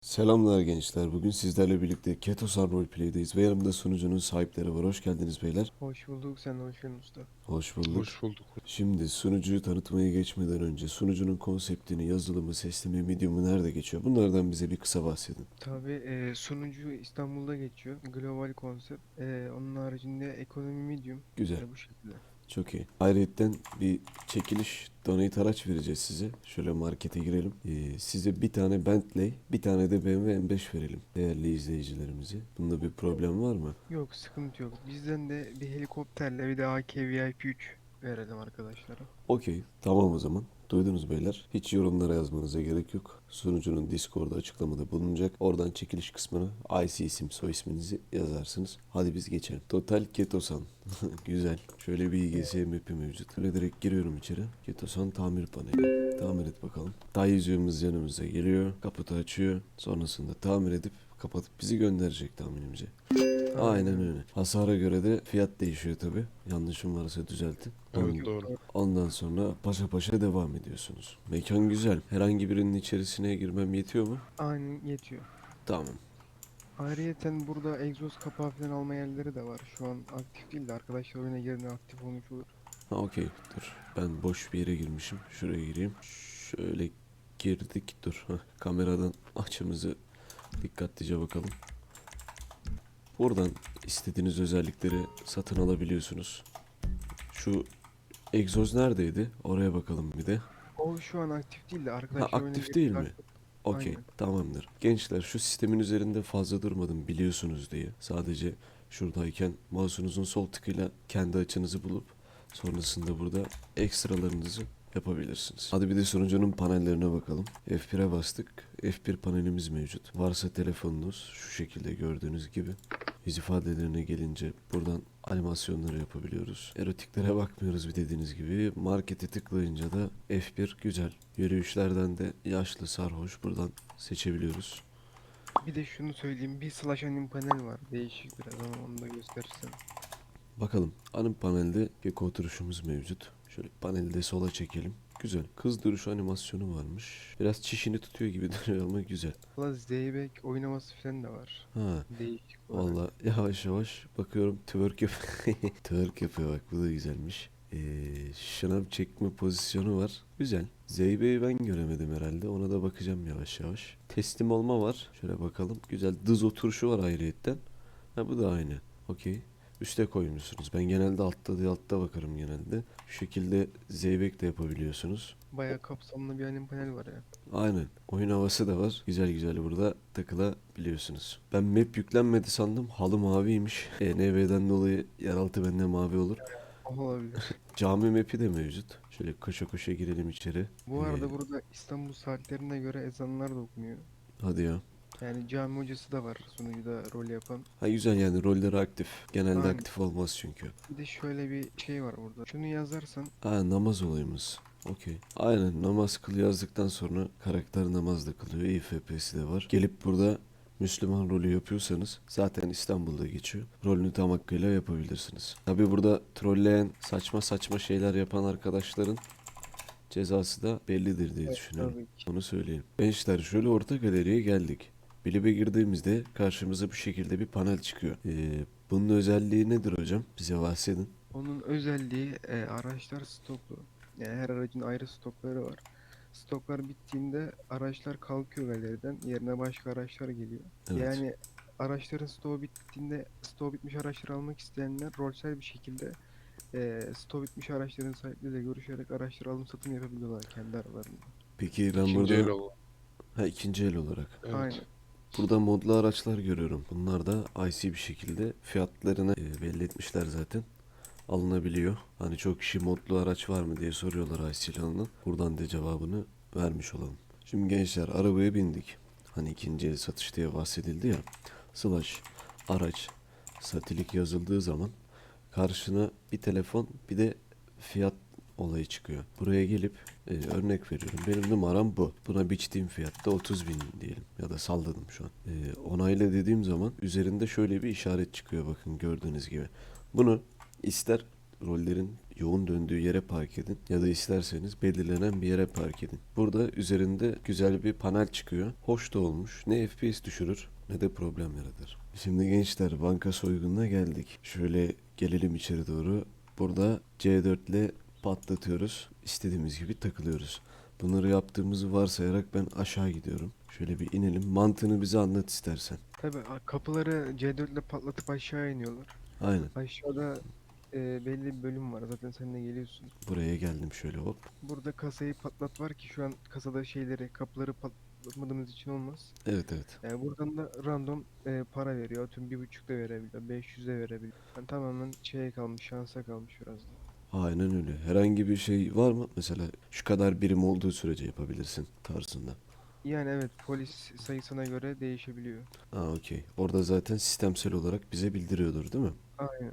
Selamlar gençler. Bugün sizlerle birlikte Ketosan Roleplay'deyiz ve yanımda sunucunun sahipleri var. Hoş geldiniz beyler. Hoş bulduk sen de hoş geldin usta. Hoş bulduk. Hoş bulduk. Şimdi sunucuyu tanıtmaya geçmeden önce sunucunun konseptini, yazılımı, seslemi, medium'u nerede geçiyor? Bunlardan bize bir kısa bahsedin. Tabi e, sunucu İstanbul'da geçiyor. Global konsept. E, onun haricinde ekonomi medium. Güzel. E, bu şekilde. Çok iyi. Ayrıca bir çekiliş donate araç vereceğiz size. Şöyle markete girelim. Ee, size bir tane Bentley, bir tane de BMW M5 verelim değerli izleyicilerimize. Bunda bir problem var mı? Yok sıkıntı yok. Bizden de bir helikopterle bir de AK VIP 3 verelim arkadaşlara. Okey, tamam o zaman. Duydunuz beyler. Hiç yorumlara yazmanıza gerek yok. Sunucunun Discord'da açıklamada bulunacak. Oradan çekiliş kısmına IC isim soy isminizi yazarsınız. Hadi biz geçelim. Total Ketosan. Güzel. Şöyle bir IGS map'i mevcut. Böyle direkt giriyorum içeri. Ketosan tamir paneli. Tamir et bakalım. Tayyizyoğumuz yanımıza geliyor. Kaputu açıyor. Sonrasında tamir edip kapatıp bizi gönderecek tahminimce. Aynen öyle. Hasara göre de fiyat değişiyor tabi. Yanlışım varsa düzeltin. Evet, doğru. Ondan sonra paşa paşa devam ediyorsunuz. Mekan güzel. Herhangi birinin içerisine girmem yetiyor mu? Aynen yetiyor. Tamam. Ayrıyeten burada egzoz kapağı falan alma yerleri de var. Şu an aktif değil de arkadaşlar oyuna yerine aktif olmuş olur. Ha okey. Dur. Ben boş bir yere girmişim. Şuraya gireyim. Şöyle girdik. Dur. Heh, kameradan açımızı dikkatlice bakalım. Buradan istediğiniz özellikleri satın alabiliyorsunuz. Şu egzoz neredeydi? Oraya bakalım bir de. O şu an aktif değil de arkadaşlar oyuna aktif değil mi? Okey, tamamdır. Gençler şu sistemin üzerinde fazla durmadım biliyorsunuz diye. Sadece şuradayken mouse'unuzun sol tıkıyla kendi açınızı bulup sonrasında burada ekstralarınızı yapabilirsiniz. Hadi bir de sunucunun panellerine bakalım. F1'e bastık. F1 panelimiz mevcut. Varsa telefonunuz şu şekilde gördüğünüz gibi. Yüz ifadelerine gelince buradan animasyonları yapabiliyoruz. Erotiklere bakmıyoruz bir dediğiniz gibi. Markete tıklayınca da F1 güzel. Yürüyüşlerden de yaşlı sarhoş buradan seçebiliyoruz. Bir de şunu söyleyeyim. Bir slash anim panel var. Değişik biraz ama onu da gösterirsem. Bakalım anım panelde gecko oturuşumuz mevcut. Şöyle paneli de sola çekelim. Güzel. Kız duruş animasyonu varmış. Biraz çişini tutuyor gibi duruyor ama güzel. Valla Zeybek oynaması falan da var. Ha. Değişik. Valla yavaş yavaş bakıyorum twerk yapıyor. twerk yapıyor bak bu da güzelmiş. Ee, şınav çekme pozisyonu var. Güzel. Zeybe'yi ben göremedim herhalde. Ona da bakacağım yavaş yavaş. Teslim olma var. Şöyle bakalım. Güzel dız oturuşu var ayrıyetten. Ha bu da aynı. Okey. Üste koymuşsunuz. Ben genelde altta değil altta bakarım genelde. Şu şekilde zeybek de yapabiliyorsunuz. Bayağı kapsamlı bir anim panel var ya. Aynen. Oyun havası da var. Güzel güzel burada takılabiliyorsunuz. Ben map yüklenmedi sandım. Halı maviymiş. ENV'den dolayı yeraltı bende mavi olur. Olabilir. Cami map'i de mevcut. Şöyle koşa koşa girelim içeri. Bu arada Ee, burada İstanbul saatlerine göre ezanlar da okunuyor. Hadi ya. Yani cami hocası da var sunucuda rol yapan. Ha güzel yani rolleri aktif. Genelde Aynen. aktif olmaz çünkü. Bir de şöyle bir şey var burada. Şunu yazarsan Ha namaz olayımız. Okey. Aynen namaz kıl yazdıktan sonra karakter namaz da kılıyor. İFP'si de var. Gelip burada Müslüman rolü yapıyorsanız zaten İstanbul'da geçiyor. Rolünü tam hakkıyla yapabilirsiniz. Tabi burada trolleyen saçma saçma şeyler yapan arkadaşların cezası da bellidir diye Evet, düşünüyorum. Onu söyleyeyim. Gençler şöyle orta galeriye geldik. Bilib'e girdiğimizde karşımıza bu şekilde bir panel çıkıyor. Ee, bunun özelliği nedir hocam? Bize bahsedin. Onun özelliği e, araçlar stoklu. Yani her aracın ayrı stokları var. Stoklar bittiğinde araçlar kalkıyor galeriden. Yerine başka araçlar geliyor. Evet. Yani araçların stoğu bittiğinde stoğu bitmiş araçları almak isteyenler rolsel bir şekilde e, stoğu bitmiş araçların sahipleriyle görüşerek araçları alım satım yapabiliyorlar kendi aralarında. Peki ben İkinci burada el olan. ha ikinci el olarak. Evet. Aynen. Burada modlu araçlar görüyorum. Bunlar da IC bir şekilde fiyatlarını e, belli etmişler zaten. Alınabiliyor. Hani çok kişi modlu araç var mı diye soruyorlar IC ile. Buradan da cevabını vermiş olalım. Şimdi gençler arabaya bindik. Hani ikinci el satış diye bahsedildi ya. Slash araç satilik yazıldığı zaman karşına bir telefon bir de fiyat olayı çıkıyor. Buraya gelip e, örnek veriyorum. Benim numaram bu. Buna biçtiğim fiyat da 30 bin diyelim. Ya da salladım şu an. E, onayla dediğim zaman üzerinde şöyle bir işaret çıkıyor bakın gördüğünüz gibi. Bunu ister rollerin yoğun döndüğü yere park edin ya da isterseniz belirlenen bir yere park edin. Burada üzerinde güzel bir panel çıkıyor. Hoş da olmuş. Ne FPS düşürür ne de problem yaratır. Şimdi gençler banka soygununa geldik. Şöyle gelelim içeri doğru. Burada C4 ile patlatıyoruz. İstediğimiz gibi takılıyoruz. Bunları yaptığımızı varsayarak ben aşağı gidiyorum. Şöyle bir inelim. Mantığını bize anlat istersen. Tabii a- kapıları C4 ile patlatıp aşağı iniyorlar. Aynen. Aşağıda e, belli bir bölüm var. Zaten sen de geliyorsun. Buraya geldim şöyle hop. Burada kasayı patlat var ki şu an kasada şeyleri kapıları patlatmadığımız için olmaz. Evet evet. Yani buradan da random e, para veriyor. Tüm bir buçuk da verebiliyor. 500 de verebiliyor. Yani tamamen şeye kalmış, şansa kalmış biraz da. Aynen öyle. Herhangi bir şey var mı? Mesela şu kadar birim olduğu sürece yapabilirsin tarzında. Yani evet polis sayısına göre değişebiliyor. Aa okey. Orada zaten sistemsel olarak bize bildiriyordur değil mi? Aynen.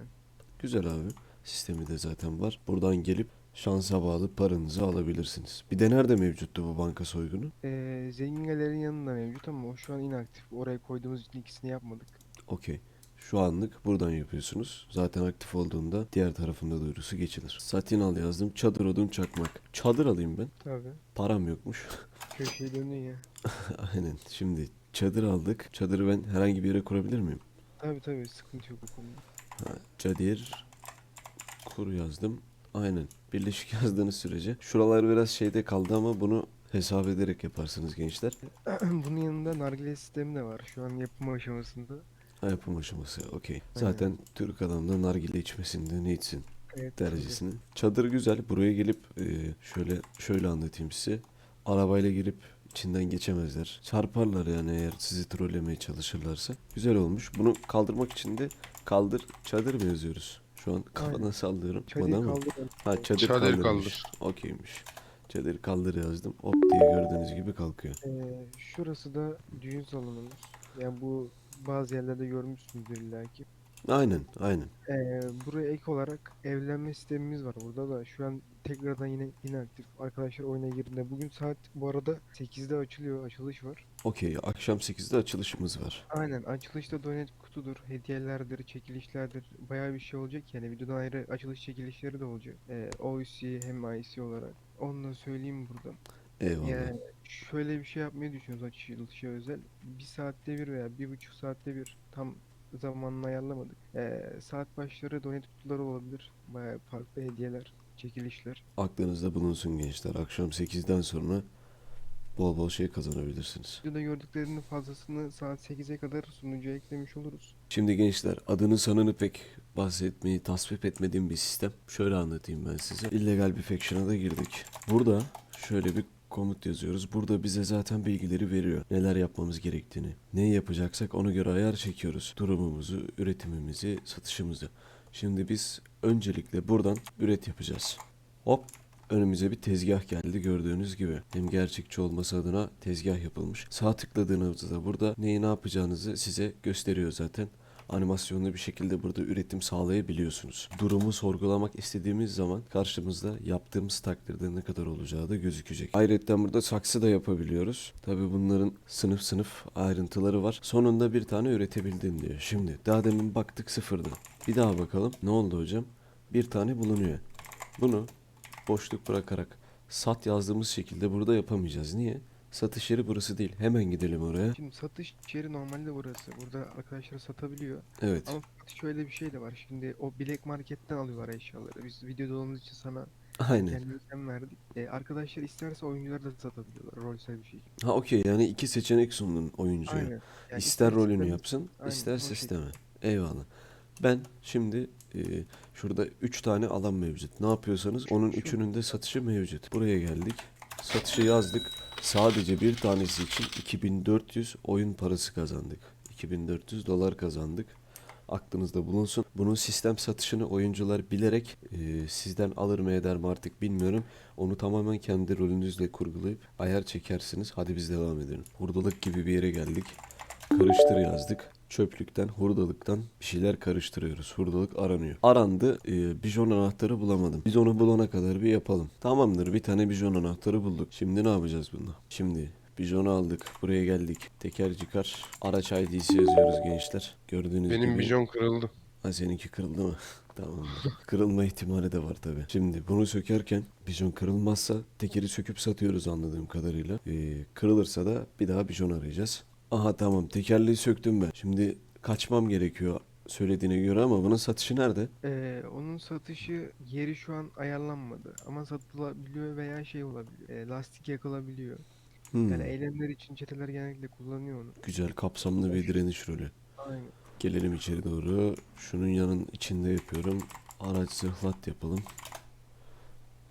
Güzel abi. Sistemi de zaten var. Buradan gelip şansa bağlı paranızı alabilirsiniz. Bir de nerede mevcuttu bu banka soygunu? Ee, zenginlerin yanında mevcut ama o şu an inaktif. Oraya koyduğumuz için ikisini yapmadık. Okey. Şu anlık buradan yapıyorsunuz. Zaten aktif olduğunda diğer tarafında duyurusu geçilir. Satin al yazdım. Çadır odun çakmak. Çadır alayım ben. Tabii. Param yokmuş. Köşeyi döndün ya. Aynen. Şimdi çadır aldık. Çadırı ben herhangi bir yere kurabilir miyim? Tabii tabii sıkıntı yok o konuda. Ha, Cadir kur yazdım. Aynen. Birleşik yazdığınız sürece. Şuralar biraz şeyde kaldı ama bunu hesap ederek yaparsınız gençler. Bunun yanında nargile sistemi de var. Şu an yapım aşamasında. Ha, Yapım aşaması. Okey. Zaten Türk adam da nargile içmesinde ne içsin Evet. tabii. derecesini. Çadır güzel. Buraya gelip e, şöyle şöyle anlatayım size. Arabayla gelip içinden geçemezler. Çarparlar yani eğer sizi trollemeye çalışırlarsa. Güzel olmuş. Bunu kaldırmak için de kaldır çadır mı yazıyoruz? Şu an kafadan Aynen. sallıyorum. Çadıyı Çıkmadı ama. kaldır. Ha çadır, Çadır kaldırmış. kaldır. Okeymiş. Çadır kaldır yazdım. Hop diye gördüğünüz gibi kalkıyor. Ee, şurası da düğün salonumuz. Yani bu bazı yerlerde görmüşsünüzdür illaki. Aynen aynen. Ee, buraya ek olarak evlenme sistemimiz var burada da şu an tekrardan yine inaktif. Arkadaşlar oyuna girdiğinde bugün saat bu arada 8'de açılıyor açılış var. Okey akşam 8'de açılışımız var. Aynen açılışta donet kutudur, hediyelerdir, çekilişlerdir bayağı bir şey olacak yani videodan ayrı açılış çekilişleri de olacak. Ee, OC hem IC olarak. Onu da söyleyeyim burada. Eyvallah. Yani şöyle bir şey yapmayı düşünüyoruz açılışa özel. Bir saatte bir veya bir buçuk saatte bir tam zamanını ayarlamadık. Ee, saat başları donet kutuları olabilir. Bayağı farklı hediyeler, çekilişler. Aklınızda bulunsun gençler. Akşam 8'den sonra bol bol şey kazanabilirsiniz. Videoda gördüklerinin fazlasını saat 8'e kadar sunucuya eklemiş oluruz. Şimdi gençler adını sanını pek bahsetmeyi tasvip etmediğim bir sistem. Şöyle anlatayım ben size. Illegal bir faction'a da girdik. Burada şöyle bir komut yazıyoruz. Burada bize zaten bilgileri veriyor. Neler yapmamız gerektiğini. Neyi yapacaksak ona göre ayar çekiyoruz. Durumumuzu, üretimimizi, satışımızı. Şimdi biz öncelikle buradan üret yapacağız. Hop önümüze bir tezgah geldi gördüğünüz gibi. Hem gerçekçi olması adına tezgah yapılmış. Sağ tıkladığınızda burada neyi ne yapacağınızı size gösteriyor zaten. Animasyonlu bir şekilde burada üretim sağlayabiliyorsunuz. Durumu sorgulamak istediğimiz zaman karşımızda yaptığımız takdirde ne kadar olacağı da gözükecek. Ayrıca burada saksı da yapabiliyoruz. Tabi bunların sınıf sınıf ayrıntıları var. Sonunda bir tane üretebildin diyor. Şimdi daha demin baktık sıfırdı. Bir daha bakalım. Ne oldu hocam? Bir tane bulunuyor. Bunu boşluk bırakarak sat yazdığımız şekilde burada yapamayacağız. Niye? Satış yeri burası değil. Hemen gidelim oraya. Şimdi satış yeri normalde burası. Burada arkadaşlar satabiliyor. Evet. Ama şöyle bir şey de var. Şimdi o Black Market'ten alıyorlar eşyaları. Biz videoda olduğumuz için sana Aynen. kendimizden verdik. Ee, arkadaşlar isterse oyuncular da satabiliyorlar. Rolsel bir şey. Ha okey yani iki seçenek sundun oyuncuya. Aynen. Yani İster rolünü sistemi- yapsın, Aynen, ister o şekilde. sisteme. Eyvallah. Ben şimdi e, şurada 3 tane alan mevcut. Ne yapıyorsanız onun üçünün de satışı mevcut. Buraya geldik. Satışı yazdık. Sadece bir tanesi için 2400 oyun parası kazandık. 2400 dolar kazandık. Aklınızda bulunsun. Bunun sistem satışını oyuncular bilerek e, sizden alır mı eder mi artık bilmiyorum. Onu tamamen kendi rolünüzle kurgulayıp ayar çekersiniz. Hadi biz devam edelim. Hurdalık gibi bir yere geldik. Karıştır yazdık. Çöplükten, hurdalıktan bir şeyler karıştırıyoruz. Hurdalık aranıyor. Arandı. E, bijon anahtarı bulamadım. Biz onu bulana kadar bir yapalım. Tamamdır. Bir tane bijon anahtarı bulduk. Şimdi ne yapacağız bununla? Şimdi bijonu aldık. Buraya geldik. Teker çıkar. Araç ID'si yazıyoruz gençler. Gördüğünüz Benim gibi. bijon kırıldı. Ha seninki kırıldı mı? Tamamdır. Kırılma ihtimali de var tabi. Şimdi bunu sökerken bijon kırılmazsa tekeri söküp satıyoruz anladığım kadarıyla. Ee, kırılırsa da bir daha bijon arayacağız. Aha tamam tekerleği söktüm ben. Şimdi kaçmam gerekiyor söylediğine göre ama bunun satışı nerede? Ee, onun satışı yeri şu an ayarlanmadı ama satılabiliyor veya şey olabiliyor. ee, lastik yakılabiliyor. Hmm, Yani eylemler için çeteler genellikle kullanıyor onu. güzel kapsamlı bir direniş rolü. Aynen. Gelelim içeri doğru. Şunun yanın içinde yapıyorum. Araç zırhlat yapalım.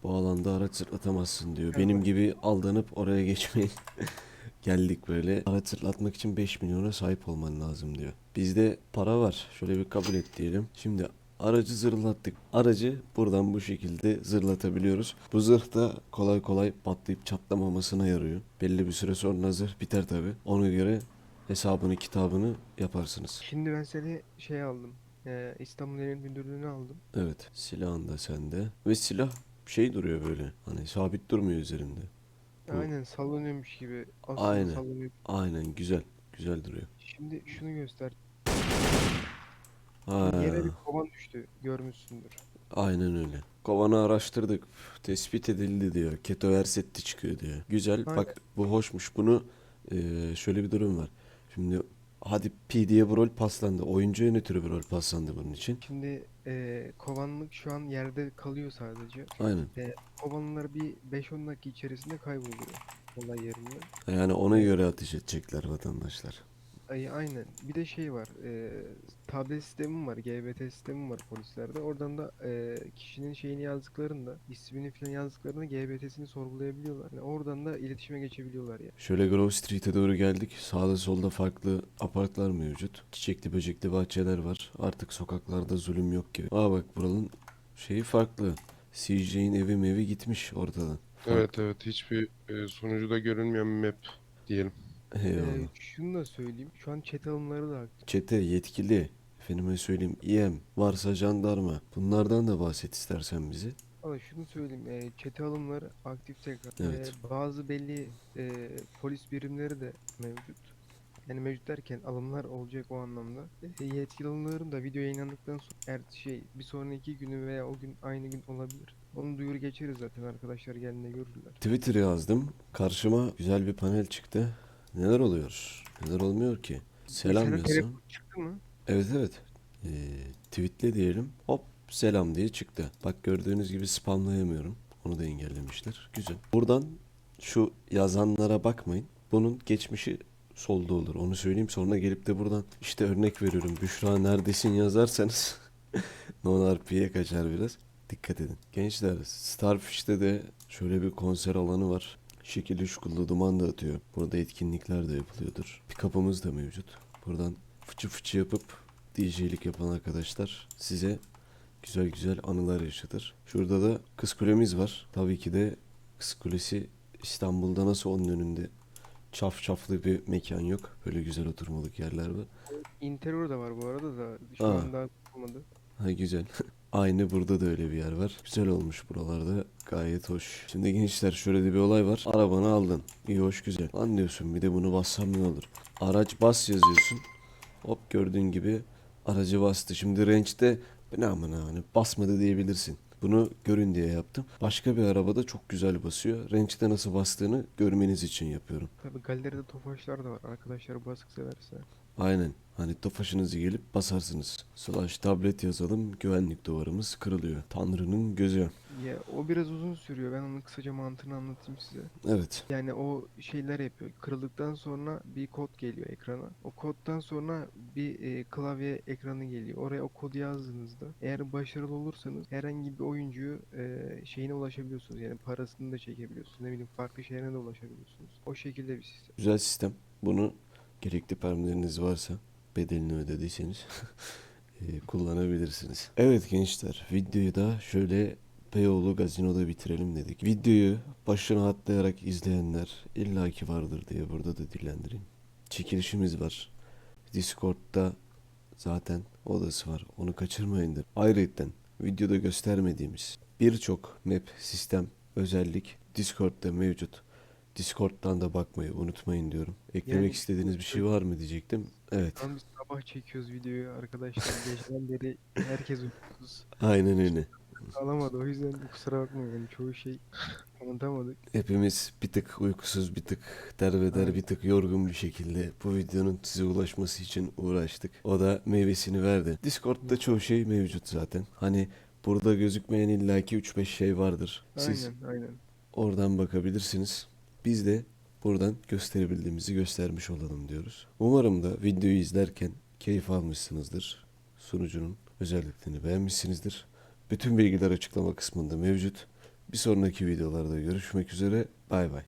Bu alanda araç zırhlatamazsın diyor. Benim gibi aldanıp oraya geçmeyin. Geldik böyle. Araç zırhlatmak için 5 milyona sahip olman lazım diyor. Bizde para var. Şöyle bir kabul et diyelim. Şimdi aracı zırhlattık. Aracı buradan bu şekilde zırhlatabiliyoruz. Bu zırh da kolay kolay patlayıp çatlamamasına yarıyor. Belli bir süre sonra zırh biter tabi. Ona göre hesabını kitabını yaparsınız. Şimdi ben seni şey aldım. ee, İstanbul Emniyet Müdürlüğü'ne aldım. Evet, silahın da sende. Ve silah şey duruyor böyle. Hani sabit durmuyor üzerinde. Aynen sallanıyormuş gibi. Aslında Aynen. sallanıyor. Aynen güzel. Güzel duruyor. Şimdi şunu göster. Ha, Yere bir kovan düştü. Görmüşsündür. aynen öyle. Kovanı araştırdık. Tespit edildi diyor. Keto versetti çıkıyor diyor. Güzel. Aynen. Bak bu hoşmuş. Bunu eee, şöyle bir durum var. Şimdi hadi P diye bir rol paslandı. Oyuncu yönetiyor bir rol paslandı bunun için. Şimdi ee, kovanlık şu an yerde kalıyor sadece. Aynen. Kovanlar bir 5-10 dakika içerisinde kayboluyor. Olay yerinde. Yani ona göre ateş edecekler vatandaşlar. Ay, aynen. Bir de şey var. E, tablet sistemi var. GBT sistemi var polislerde. Oradan da e, kişinin şeyini yazdıklarında, ismini falan yazdıklarında GBT'sini sorgulayabiliyorlar. Yani oradan da iletişime geçebiliyorlar ya. Şöyle Grove Street'e doğru geldik. Sağda solda farklı apartlar mevcut. Çiçekli böcekli bahçeler var. Artık sokaklarda zulüm yok gibi. Aa bak buranın şeyi farklı. CJ'in evi mevi gitmiş ortadan. Evet evet hiçbir e, sonucu görünmeyen bir map diyelim. Eyvallah. E, şunu da söyleyeyim. Şu an chat alımları da aktif. Çete yetkili. Efendime söyleyeyim İM varsa jandarma. Bunlardan da bahset istersen bizi. Ama şunu söyleyeyim. E, chat alımları aktif tekrar. Evet. E, bazı belli e, polis birimleri de mevcut. Yani mevcut derken alımlar olacak o anlamda. E, yetkili alımların da video yayınlandıktan sonra er, şey bir sonraki günü veya o gün aynı gün olabilir. Onu duyuru geçeriz zaten arkadaşlar geldiğinde görürler. Twitter yazdım. Karşıma güzel bir panel çıktı. Neler oluyor? Neler olmuyor ki? Selam yazsam. telefon çıktı mı? Evet evet. Ee, tweetle diyelim. Hop selam diye çıktı. Bak gördüğünüz gibi spamlayamıyorum. Onu da engellemişler. Güzel. Buradan şu yazanlara bakmayın. Bunun geçmişi solda olur. Onu söyleyeyim. Sonra gelip de buradan işte örnek veriyorum. Büşra neredesin yazarsanız non-RP'ye kaçar biraz. Dikkat edin. Gençler Starfish'te de şöyle bir konser alanı var. Şekilli şukullu duman da atıyor. Burada etkinlikler de yapılıyordur. Pick-up'ımız da mevcut. Buradan fıçı fıçı yapıp DJ'lik yapan arkadaşlar size güzel güzel anılar yaşatır. Şurada da Kız Kulemiz var. Tabii ki de Kız Kulesi İstanbul'da nasıl onun önünde çaf çaflı bir mekan yok. Böyle güzel oturmalık yerler var. Interior da var bu arada da şu Aa. an daha olmadı. Ha güzel. Aynı burada da öyle bir yer var. Güzel olmuş buralarda. Gayet hoş. Şimdi gençler şöyle de bir olay var. Arabanı aldın. İyi hoş güzel. Lan diyorsun bir de bunu bassam ne olur? Araç bas yazıyorsun. Hop gördüğün gibi aracı bastı. Şimdi range'de ne amına hani basmadı diyebilirsin. Bunu görün diye yaptım. Başka bir arabada çok güzel basıyor. Range'de nasıl bastığını görmeniz için yapıyorum. Tabii galeride tofaşlar da var. Arkadaşlar basık severse. Aynen. Hani tofaşınızı gelip basarsınız. Slash tablet yazalım güvenlik duvarımız kırılıyor. Tanrı'nın gözü. Ya o biraz uzun sürüyor. Ben onun kısaca mantığını anlatayım size. Evet. Yani o şeyler yapıyor. Kırıldıktan sonra bir kod geliyor ekrana. O koddan sonra bir e, klavye ekranı geliyor. Oraya o kodu yazdığınızda eğer başarılı olursanız herhangi bir oyuncuyu e, şeyine ulaşabiliyorsunuz. Yani parasını da çekebiliyorsunuz. Ne bileyim farklı şeylerine de ulaşabiliyorsunuz. O şekilde bir sistem. Güzel sistem. Bunu gerekli permleriniz varsa bedelini ödediyseniz kullanabilirsiniz. Evet gençler videoyu da şöyle Beyoğlu Gazino'da bitirelim dedik. Videoyu başına atlayarak izleyenler illaki vardır diye burada da dillendireyim. Çekilişimiz var. Discord'da zaten odası var. Onu kaçırmayındır. Ayrıca videoda göstermediğimiz birçok map, sistem, özellik Discord'da mevcut. Discord'dan da bakmayı unutmayın diyorum. Eklemek Yani- istediğiniz bir şey var mı diyecektim. Evet. Tam biz sabah çekiyoruz videoyu arkadaşlar. Geceden beri herkes uykusuz. Aynen öyle. Alamadı o yüzden kusura bakmayın yani çoğu şey anlatamadık. Hepimiz bir tık uykusuz, bir tık derbeder, bir tık yorgun bir şekilde bu videonun size ulaşması için uğraştık. O da meyvesini verdi. Discord'da çoğu şey mevcut zaten. Hani burada gözükmeyen illaki 3-5 şey vardır. Siz Aynen aynen. oradan bakabilirsiniz. Biz de buradan gösterebildiğimizi göstermiş olalım diyoruz. Umarım da videoyu izlerken keyif almışsınızdır. Sunucunun özelliklerini beğenmişsinizdir. Bütün bilgiler açıklama kısmında mevcut. Bir sonraki videolarda görüşmek üzere. Bay bay.